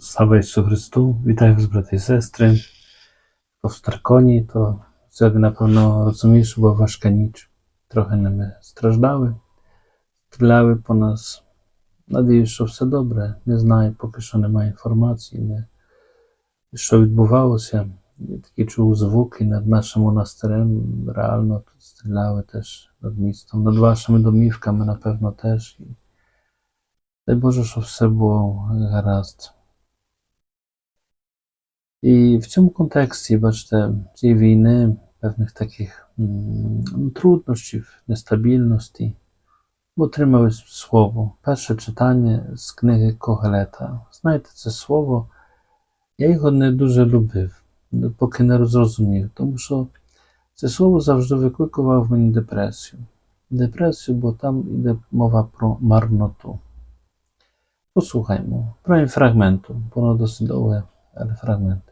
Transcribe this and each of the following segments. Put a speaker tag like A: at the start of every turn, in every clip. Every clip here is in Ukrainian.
A: Слава Ісусу Христу! Вітаю вас, брати і сестри. Хто в Старконі, то сьогодні, напевно, розуміє, що була важка ніч. Трохи ними страждали, стріляли по нас. Надіюсь, що все добре. Не знаю, поки що немає інформації, не, що відбувалося. Я такі чув звуки над нашим монастирем. Реально тут стріляли теж над містом, над вашими домівками, напевно, теж. І Дай Боже, щоб все було гаразд. І в цьому контексті, бачите, цієї війни, певних таких м, труднощів, нестабільності, отримали слово. Перше читання з книги Когелета. Знаєте, це слово, я його не дуже любив, поки не зрозумів, тому що це слово завжди викликувало в мені депресію. Депресію, бо там йде мова про марноту. Послухаймо, про фрагменту, воно досить довге, але фрагмент.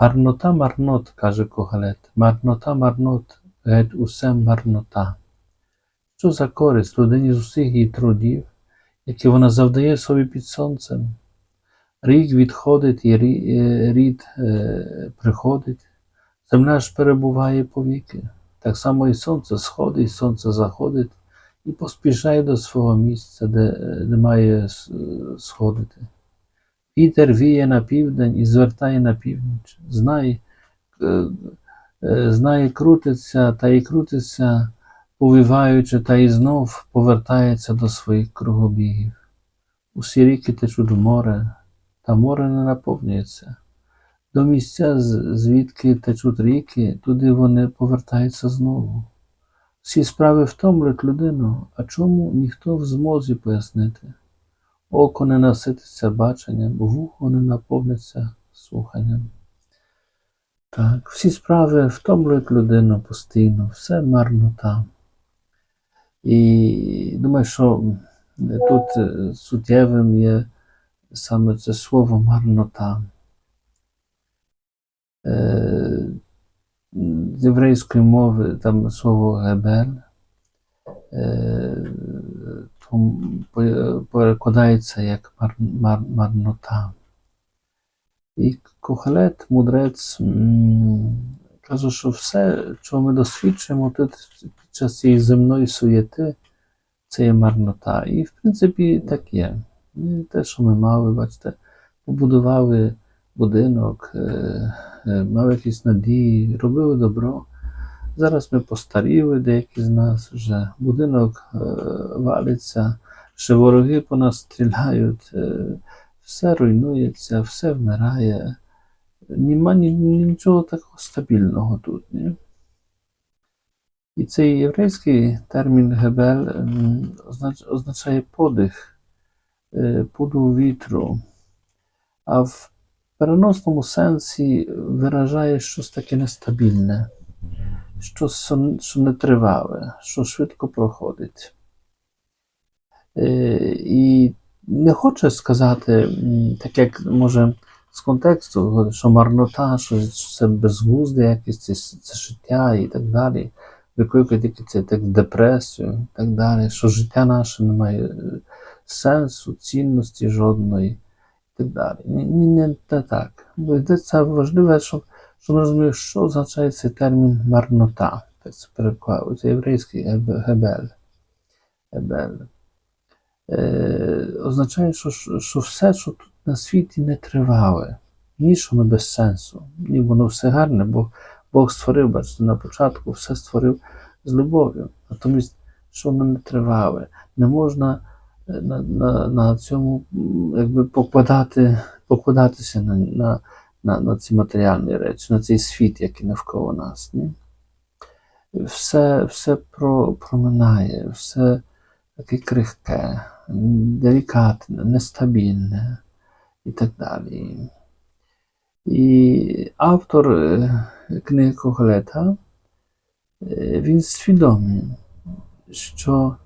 A: Марнота, марнот, каже Когалет. Марнота, марнот, геть усе марнота. Що за користь людині з усіх її трудів, які вона завдає собі під сонцем? Рік відходить і рід приходить, земля ж перебуває повіки. Так само і сонце сходить, і сонце заходить і поспішає до свого місця, де, де має сходити. Вітер віє на південь і звертає на північ. Знає, е, е, знає, крутиться та й крутиться, повіваючи, та й знов повертається до своїх кругобігів. Усі ріки течуть в море, та море не наповнюється. До місця, звідки течуть ріки, туди вони повертаються знову. Всі справи втомлюють людину, а чому ніхто в змозі пояснити? Око не насититься баченням, вухо не наповниться слуханням. Так, всі справи втомлюють людину постійно, все марнота. І думаю, що тут е, суттєвим є саме це слово марнота. Е, З єврейської мови там слово гебель, е, перекладається як мар, мар, марнота. І Кохелет, мудрець, каже, що все, чого ми досвідчуємо тут під час цієї земної суєти, це є марнота. І, в принципі, так є. І те, що ми мали, бачите, побудували будинок, е, е, мали якісь надії, робили добро. Зараз ми постаріли, деякі з нас вже будинок е, валиться, ще вороги по нас стріляють, е, все руйнується, все вмирає. Нема ні, нічого такого стабільного тут. Ні? І цей єврейський термін гебель означ, означає подих, е, подув вітру, а в переносному сенсі виражає щось таке нестабільне що, що не тривале, що швидко проходить. Е, І не хоче сказати, так як може з контексту, що марнота, що це безглузде якесь, це, це життя і так далі, викликає тільки це так депресію і так далі, що життя наше не має е, сенсу, цінності жодної і так далі. Ні, не, не так. Бо йдеться важливе, що ми розуміємо, що означає цей термін марнота. Це переклав, це єврейський геб- гебель. гебель. Е, означає, що, що все, що тут на світі не тривале, ні, що воно без сенсу, ні, воно все гарне, бо Бог створив, бачите, на початку все створив з любов'ю. Натомість, що воно не тривале, не можна е, на, на, на цьому якби покладати, покладатися на, на, на, на ці матеріальні речі, на цей світ, який навколо нас. Ні? Все, все про, проминає, все таке крихке, делікатне, нестабільне і так далі. І автор е, книги Коглета, е, він свідомий, що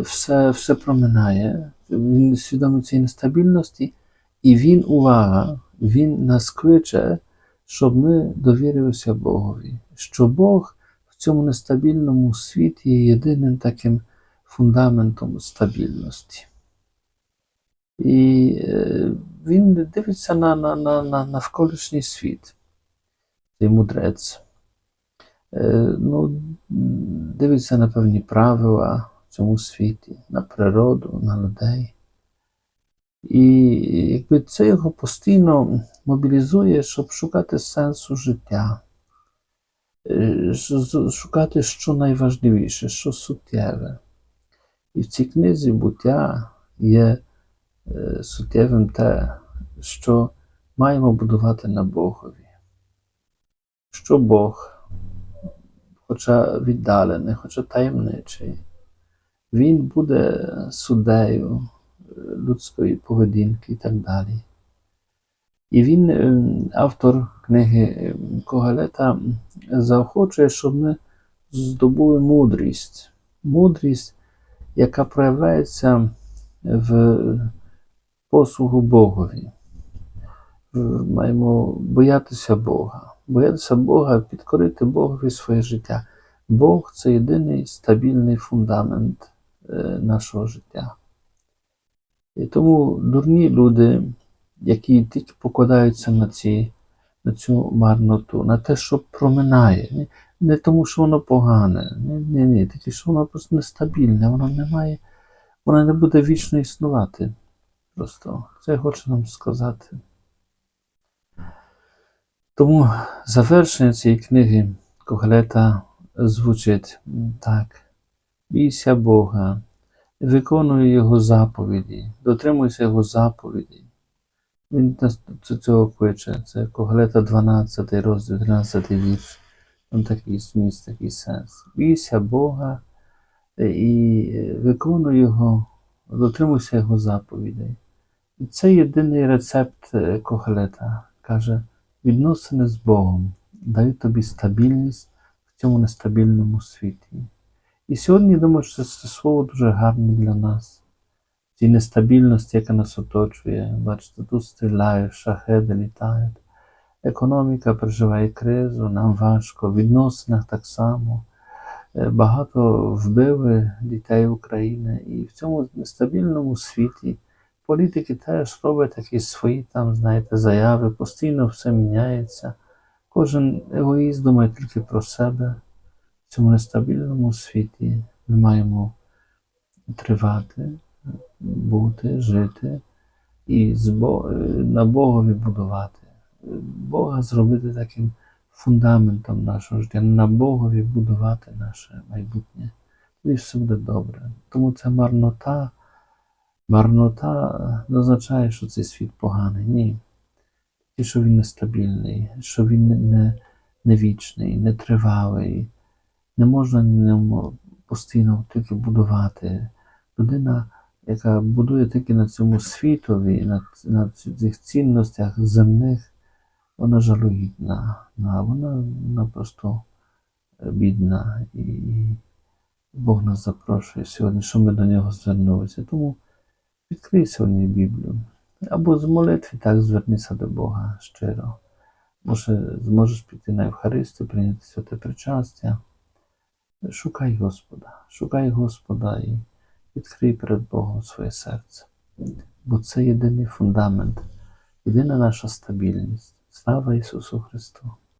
A: все, все проминає, він свідомий цієї нестабільності, і він, увага, він нас кличе, щоб ми довірилися Богові, що Бог в цьому нестабільному світі є єдиним таким фундаментом стабільності. І е, він дивиться на, на, на, на навколишній світ, цей мудрець. Е, ну, дивиться на певні правила в цьому світі, на природу, на людей. І якби це його постійно мобілізує, щоб шукати сенсу життя, е, шукати, що найважливіше, що суттєве. І в цій книзі буття є е, суттєвим те, що маємо будувати на Богові. Що Бог, хоча віддалений, хоча таємничий, Він буде суддею людської поведінки і так далі. І він, е, автор книги е, Когалета, заохочує, щоб ми здобули мудрість. Мудрість, яка проявляється в послугу Богові. Маємо боятися Бога. Боятися Бога, підкорити Богові своє життя. Бог це єдиний стабільний фундамент е, нашого життя. І тому дурні люди, які тільки покладаються на, ці, на цю марноту, на те, що проминає, не, тому, що воно погане, ні, ні, тільки що воно просто нестабільне, воно не має, воно не буде вічно існувати. Просто це я хочу нам сказати. Тому завершення цієї книги Коглета звучить так: бійся Бога, виконуй Його заповіді, дотримуйся Його заповіді. Він нас цього кличе. Це Коглета 12 розділ, 13 вірш. Там такий зміст, такий сенс. Бійся Бога і виконуй Його, дотримуйся Його заповідей. І це єдиний рецепт е, Коглета. Каже, відносини з Богом дають тобі стабільність в цьому нестабільному світі. І сьогодні, я думаю, що це слово дуже гарне для нас. В цій нестабільності, яка нас оточує. Бачите, тут стріляють, шахеди літають. Економіка переживає кризу, нам важко, в відносинах так само. Е, Багато вбили дітей України. І в цьому нестабільному світі політики теж роблять такі свої там, знаєте, заяви, постійно все міняється. Кожен егоїст думає тільки про себе. В цьому нестабільному світі ми маємо тривати, бути, жити і на Богові будувати. Бога зробити таким фундаментом нашого життя, на Богові будувати наше майбутнє. Тоді все буде добре. Тому ця марнота, марнота не означає, що цей світ поганий. Ні. І що він нестабільний, що він не, не, вічний, не. Не можна на постійно тільки будувати. Людина, яка будує тільки на цьому світові, на, на цих цінностях земних, вона жалюгідна, вона, вона просто бідна. І Бог нас запрошує сьогодні, що ми до нього звернулися. Тому відкрий сьогодні Біблію. Або з молитви так звернися до Бога щиро. Може, зможеш піти на Євхаристію, прийняти святе причастя. Шукай Господа, шукай Господа і відкрий перед Богом своє серце. Бо це єдиний фундамент, єдина наша стабільність. Слава Ісусу Христу!